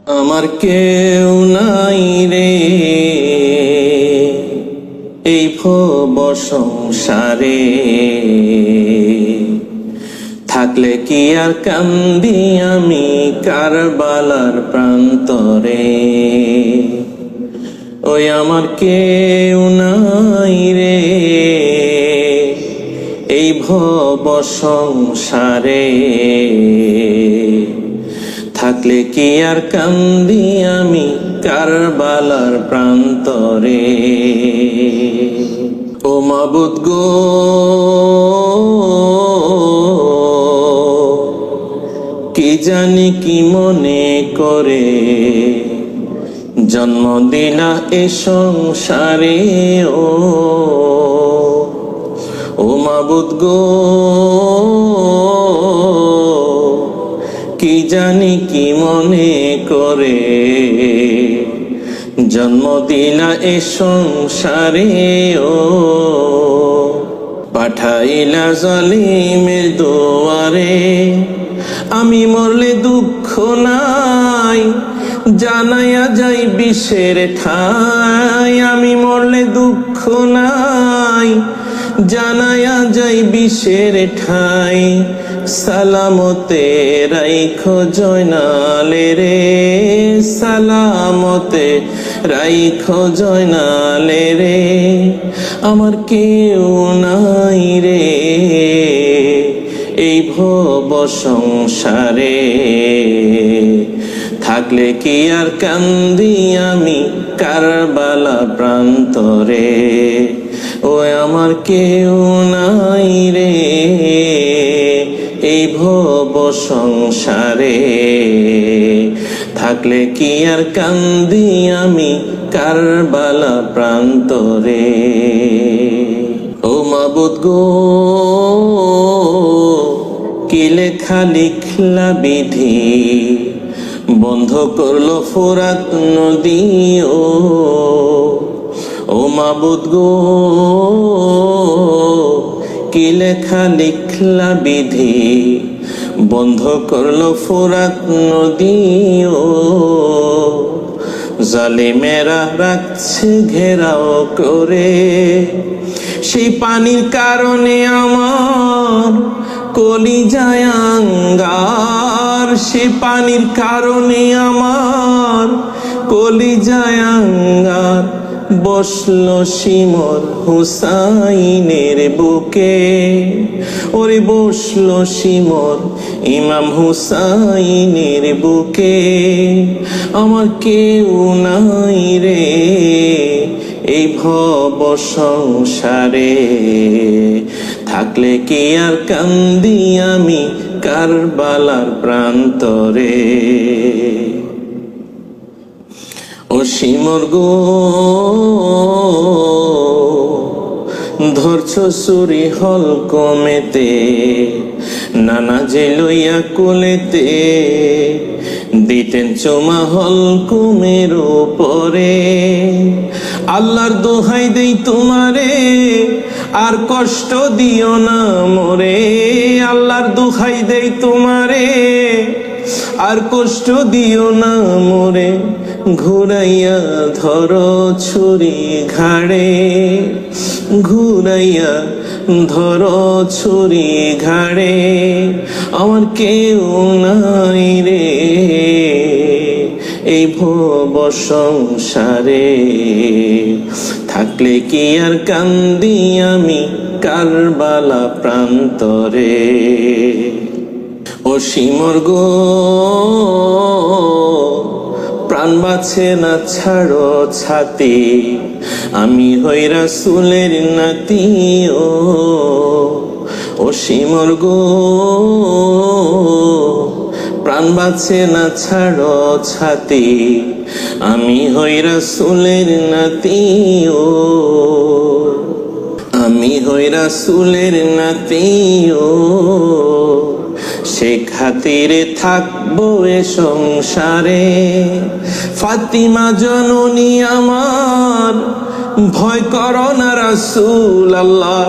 আমার কেউ নাই রে। এই ভব সংসারে থাকলে কি আর কান্দি আমি কারবালার প্রান্তরে? ওই আমার কেউ নাই রে। এই ভব সংসারে থাকলে কি আর কান্দি আমি কারবালার প্রান্তরে? ও মাবুদ গো, কি জানি কি মনে করে? জন্ম দিলা এ সংসারে, ও ও মাবুদ গো কি জানি কি মনে করে? জন্ম দিলা এ সংসারে ও পাঠাইলা জালিমের দোয়ারে। আমি মরলে দুঃখ নাই, জানাইয়া যাই বিষের ঠাই। আমি মরলে দুঃখ নাই জানাইয়া যাই বিষের ঠাই, সালামতে রাইখো জয়নালে রে, সালামতে রাইখো জয়নালে রে, আমার কেউ নাই রে, এই ভব সংসারে। থাকলে কি আর কান্দি আমি কারবালা প্রান্তরে? ও আমার কেউ নাই রে। এই ভব সংসারে থাকলে কি আর কান্দি আমি কারবালা প্রান্তরে? ও মাবুদ গো, কি লেখা লিখলা বিধি? বন্ধ করল ফোরাত নদী ও মাবুদ গো। কি লেখা লিখলা বিধি? বন্ধ করল ফোরাত নদী ও জালিমেরা রাখছে ঘেরাও করে। সেই পানির কারণে আমার কলি জায়াঙ্গার সে পানির কারণে আমার কলি জায়াঙ্গার বসল সিমর হুসাইনের বুকে। ওরে বসল সিমর ইমাম হুসাইনের বুকে। আমার কেউ নাই রে এই ভব সংসারে। থাকলে কি আর কান্দি আমি কারবালার প্রান্তরে? সিমর গো। ধরছ সুরি হল কমেতে, নানা যে লইয়া কোলেতে, দিতেন চোমা হল কুমের উপরে। আল্লাহর দোহাই দেই তোমারে, আর কষ্ট দিও না মোরে। আল্লাহর দোহাই দেই তোমারে, আর কষ্ট দিও না মোরে। ঘুরাইয়া ধর ছুরি ঘাড়ে, ঘুরাইয়া ধর ছুরি ঘাড়ে, আমার কেউ নাই রে এই ভব সংসারে। থাকলে কি আর কান্দি আমি কারবালা প্রান্তরে? ও সিমর গো প্রাণ বাছে না, ছাড়ো ছাতি। আমি হইরা সুলের নাতি, ও সিমর গো প্রাণ বাছে না, ছাড়ো ছাতি। আমি হইরা সুলের নাতি, ও আমি হইরা সুলের নাতি, ও সে খাতিরে থাকব এ সংসারে। ফাতিমা জননী আমার, ভয় করো না রাসূল আল্লাহ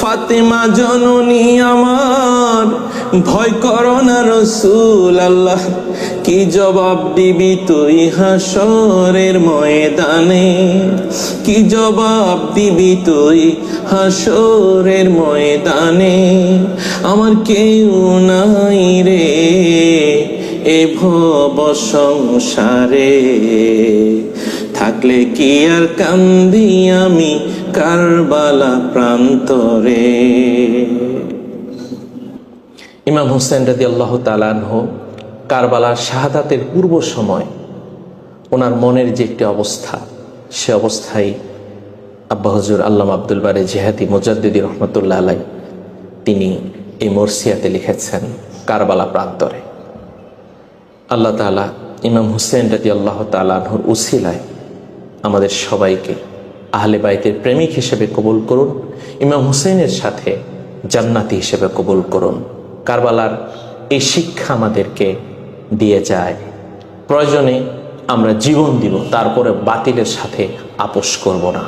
ফাতেমা জননী আমার, ভয় করো না রসুল আল্লাহ কি জবাব দিবি তুই হাসরের ময়দানে? কি জবাব দিবি তুই হাসরের ময়দানে? আমার কেউ নাই রে। এ ভব সংসারে। থাকলে কি আর কান্দি আমি কারবালা প্রান্তরে? ইমাম হোসেন রাদি আল্লাহ তালানহ কারবালার শাহাদাতের পূর্ব সময় ওনার মনের যে একটি অবস্থা, সে অবস্থায় আব্বা হজুর আল্লাম আব্দুল বারে জেহাদি মুজাদ্দিদি রহমতুল্লাহ আলাই তিনি এই মর্সিয়াতে লিখেছেন কারবালা প্রান্তরে। আল্লাহ তালা ইমাম হুসেন রাজি আল্লাহ তালাহর উসিলায় আমাদের সবাইকে আহলে বাইতের প্রেমিক হিসেবে কবুল করুন, ইমাম হুসেনের সাথে জান্নাতি হিসেবে কবুল করুন। কারবালার এই শিক্ষা আমাদেরকে দিয়ে যায়। প্রয়োজনে আমরা জীবন দিব, তারপরে বাতিলের সাথে আপোষ করব না।